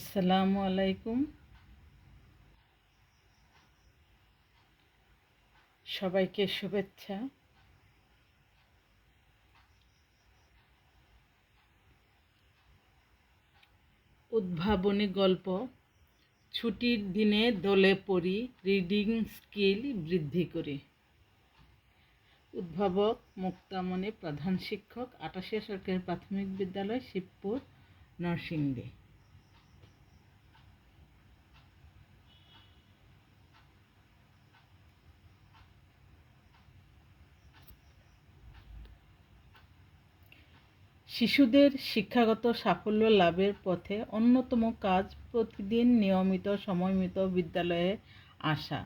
আসসালামু আলাইকুম। সবাইকে শুভেচ্ছা। উদ্ভাবনী গল্প, ছুটির দিনে দলে পড়ি, রিডিং স্কিল বৃদ্ধি করি। উদ্ভাবক মুক্তামণি, প্রধান শিক্ষক, আটাশিয়া সরকারি প্রাথমিক বিদ্যালয়, শিবপুর, নরসিংদী। শিশুদের শিক্ষাগত সাফল্য লাভের পথে অন্যতম কাজ প্রতিদিন নিয়মিত সময়মিত বিদ্যালয়ে আসা,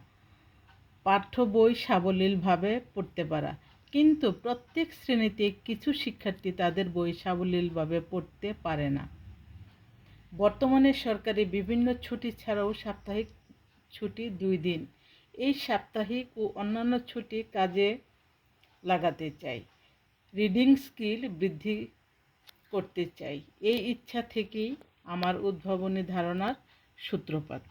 পাঠ্য বই সাবলীলভাবে পড়তে পারা। কিন্তু প্রত্যেক শ্রেণীতে কিছু শিক্ষার্থী তাদের বই সাবলীলভাবে পড়তে পারে না। বর্তমানে সরকারি বিভিন্ন ছুটি ছাড়াও সাপ্তাহিক ছুটি দুই দিন। এই সাপ্তাহিক ও অন্যান্য ছুটি কাজে লাগাতে চাই। রিডিং স্কিল বৃদ্ধি করতে চাই। এই ইচ্ছা থেকেই আমার উদ্ভাবনী ধারণার সূত্রপাত।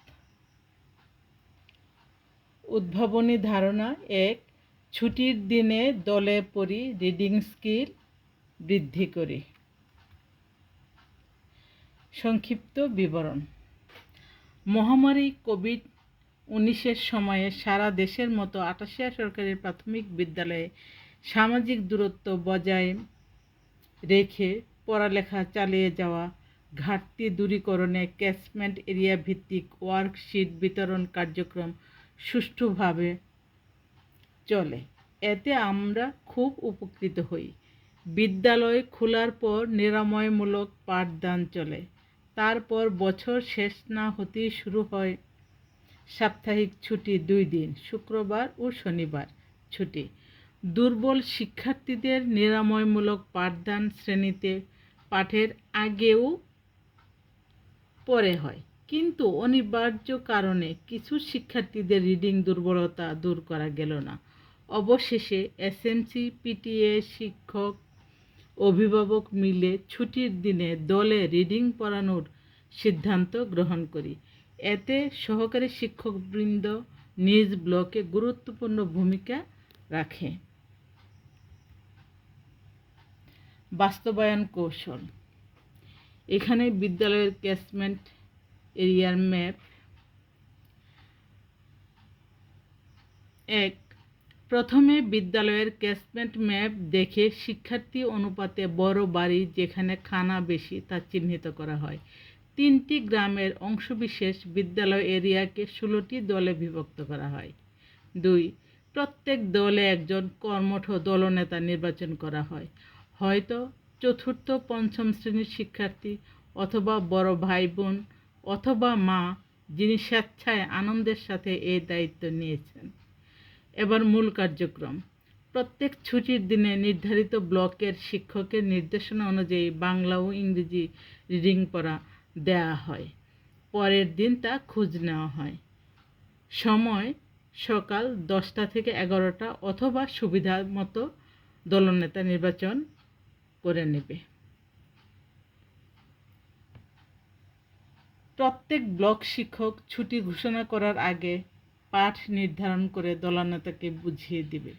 উদ্ভাবনী ধারণা এক, ছুটির দিনে দলে পড়ি রিডিং স্কিল বৃদ্ধি করি। সংক্ষিপ্ত বিবরণ। মহামারী কোভিড উনিশের সময়ে সারা দেশের মতো আটাশিয়া সরকারি প্রাথমিক বিদ্যালয়ে সামাজিক দূরত্ব বজায় রেখে পড়ালেখা চালিয়ে যাওয়া, ঘাটতি দূরীকরণে ক্যাচমেন্ট এরিয়া ভিত্তিক ওয়ার্কশিট বিতরণ কার্যক্রম সুষ্ঠুভাবে চলে। এতে আমরা খুব উপকৃত হই। বিদ্যালয় খোলার পর নিরাময়মূলক পাঠদান চলে। তারপর বছর শেষ না হতেই শুরু হয় সাপ্তাহিক ছুটি দুই দিন, শুক্রবার ও শনিবার ছুটি। দুর্বল শিক্ষার্থীদের নিরাময়মূলক পাঠদান শ্রেণীতে পাঠের আগেও পরে হয়। কিন্তু অনিবার্য কারণে কিছু শিক্ষার্থীদের রিডিং দুর্বলতা দূর করা গেল না। অবশেষে এসএমসি, পিটিএ, শিক্ষক, অভিভাবক মিলে ছুটির দিনে দলে রিডিং পড়ানোর সিদ্ধান্ত গ্রহণ করি। এতে সহকারী শিক্ষকবৃন্দ নিজ ব্লকে গুরুত্বপূর্ণ ভূমিকা রাখে। বাস্তবায়ন কৌশল। এখানে বিদ্যালয়ের ক্যাচমেন্ট এরিয়ার ম্যাপ এক, প্রথমে বিদ্যালয়ের ক্যাচমেন্ট ম্যাপ দেখে শিক্ষার্থী অনুপাতে বড় বাড়ি যেখানে খানা বেশি তা চিহ্নিত করা হয়। তিনটি গ্রামের অংশবিশেষ বিদ্যালয় এরিয়াকে ষোলোটি দলে বিভক্ত করা হয়। দুই, প্রত্যেক দলে একজন কর্মঠ দলনেতা নির্বাচন করা হয়। হয়তো চতুর্থ, পঞ্চম শ্রেণির শিক্ষার্থী অথবা বড় ভাই বোন অথবা মা যিনি স্বেচ্ছায় আনন্দের সাথে এই দায়িত্ব নিয়েছেন। এবার মূল কার্যক্রম। প্রত্যেক ছুটির দিনে নির্ধারিত ব্লকের শিক্ষকের নির্দেশনা অনুযায়ী বাংলা ও ইংরেজি রিডিং পড়া দেয়া হয়। পরের দিন তা খোঁজ নেওয়া হয়। সময় সকাল দশটা থেকে এগারোটা অথবা সুবিধা মতো দলনেতা নির্বাচন করে নেবে। প্রত্যেক ব্লক শিক্ষক ছুটি ঘোষণা করার আগে পাঠ নির্ধারণ করে দলনেতাকে বুঝিয়ে দিবে।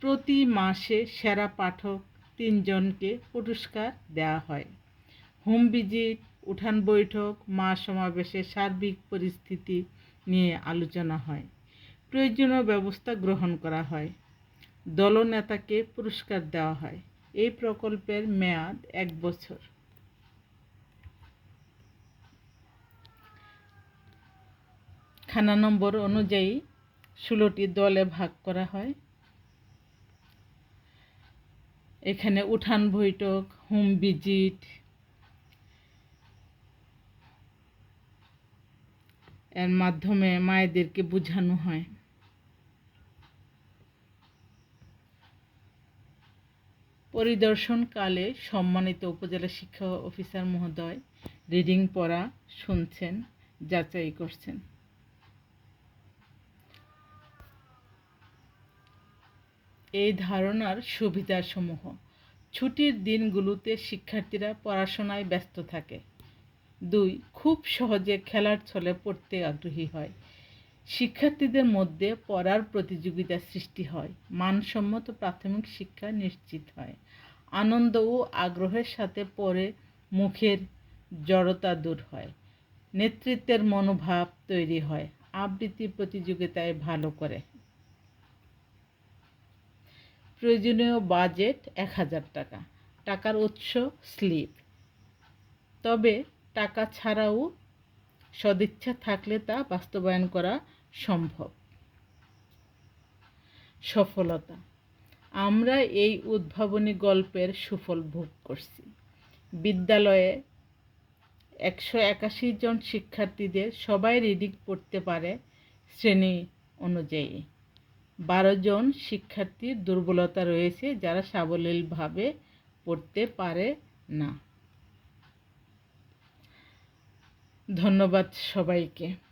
প্রতি মাসে সেরা পাঠক তিনজনকে পুরস্কার দেওয়া হয়। হোম ভিজিট, উঠান বৈঠক, মা সমাবেশে সার্বিক পরিস্থিতি নিয়ে আলোচনা হয়। প্রয়োজনীয় ব্যবস্থা গ্রহণ করা হয়। দলনেতাকে পুরস্কার দেওয়া হয়। এই প্রকল্পের মেয়াদ এক বছর। খানা নম্বর অনুযায়ী ষোলোটি দলে ভাগ করা হয়। এখানে উঠান বৈঠক, হোম ভিজিট, এর মাধ্যমে মায়েদেরকে বোঝানো হয়। পরিদর্শনকালে সম্মানিত উপজেলা শিক্ষা অফিসার মহোদয় রিডিং পড়া শুনছেন, যাচাই করছেন। এই ধারণার সুবিধাসমূহ, ছুটির দিনগুলোতে শিক্ষার্থীরা পড়াশোনায় ব্যস্ত থাকে। দুই, খুব সহজে খেলার ছলে পড়তে আগ্রহী হয়। শিক্ষার্থীদের মধ্যে পড়ার প্রতিযোগিতার সৃষ্টি হয়, মানসম্মত প্রাথমিক শিক্ষা নিশ্চিত হয়। আনন্দ ও আগ্রহের সাথে পড়ে মুখের জড়তা দূর হয়, নেতৃত্বের মনোভাব তৈরি হয়, আবৃত্তি প্রতিযোগিতায় ভালো করে। প্রয়োজনীয় বাজেট এক হাজার টাকা, টাকার উৎস স্লিপ। তবে টাকা ছাড়াও সদিচ্ছা থাকলে তা বাস্তবায়ন করা সম্ভব। সফলতা। আমরা এই উদ্ভাবনী গল্পের সুফল ভোগ করছি। বিদ্যালয়ে একশো একাশি জন শিক্ষার্থীদের সবাই রিডিং পড়তে পারে শ্রেণি অনুযায়ী। বারো জন শিক্ষার্থীর দুর্বলতা রয়েছে যারা সাবলীলভাবে পড়তে পারে না। ধন্যবাদ সবাইকে।